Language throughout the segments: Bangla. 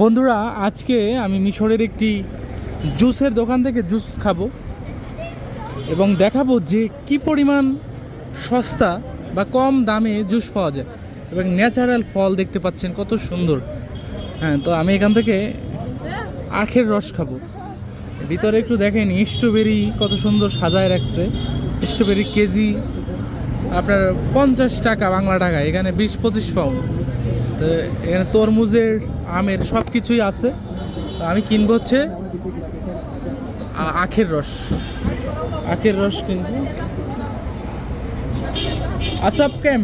বন্ধুরা, আজকে আমি মিশরের একটি জুসের দোকান থেকে জুস খাব এবং দেখাবো যে কি পরিমাণ সস্তা বা কম দামে জুস পাওয়া যায় এবং ন্যাচারাল ফল দেখতে পাচ্ছেন কত সুন্দর। হ্যাঁ তো আমি এখান থেকে আখের রস খাব। ভিতরে একটু দেখেন, স্ট্রবেরি কত সুন্দর সাজায় রাখছে। স্ট্রবেরি কেজি আপনার পঞ্চাশ টাকা বাংলা টাকা, এখানে বিশ পঁচিশ পাউন্ড। এখানে তরমুজের আমের সব কিছুই আছে আমি কিনবো হচ্ছে আখের রস। আখের রস কিনবো। আসপ কেম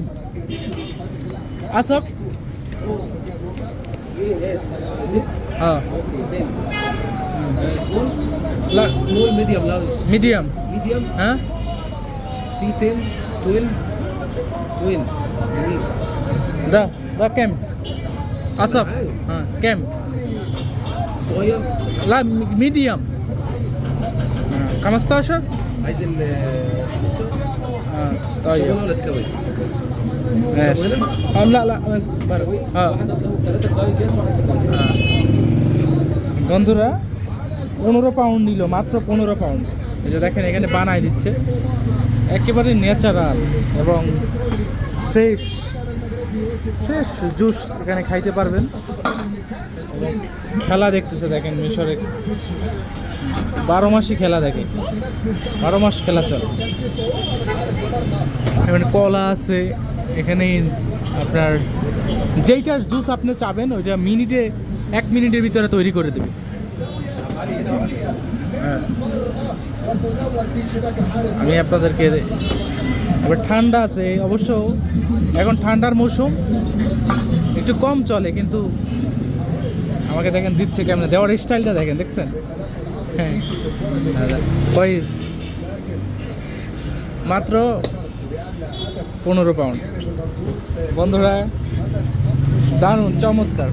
This হ্যাঁ। then uh, small, লা- small, মিডিয়াম। হ্যাঁ? في 10, 12, 12. جميل. ده ده كام؟ أصف ها كام؟ صغير لا ميديوم 15 عايز ال اه طيب شغل ولا تكوي؟ ماشي أم لا لا أنا تكوي؟ اه واحد اصلا ثلاثة صغير كيس واحد تكوي. آه. বন্ধুরা পনেরো পাউন্ড নিল মাত্র পনেরো পাউন্ড এই যে দেখেন এখানে বানায় দিচ্ছে একেবারে ন্যাচারাল এবং ফ্রেশ ফ্রেশ জুস এখানে খাইতে পারবেন। খেলা দেখতেছে দেখেন মিশরে। বারো মাসই খেলা দেখে। বারো মাস খেলা চলে। এখানে কলা আছে এখানে আপনার যেইটার জুস আপনি চাবেন, ওইটা মিনিটে, এক মিনিটের ভিতরে তৈরি করে দেবে। আমি আপনাদেরকে এবার ঠান্ডা আছে, অবশ্য এখন ঠান্ডার মৌসুম। একটু কম চলে, কিন্তু আমাকে দেখেন দিচ্ছে কেমন। দেওয়ার স্টাইলটা দেখেন, দেখছেন? হ্যাঁ। মাত্র পনেরো পাউন্ড বন্ধুরা, দারুণ, চমৎকার।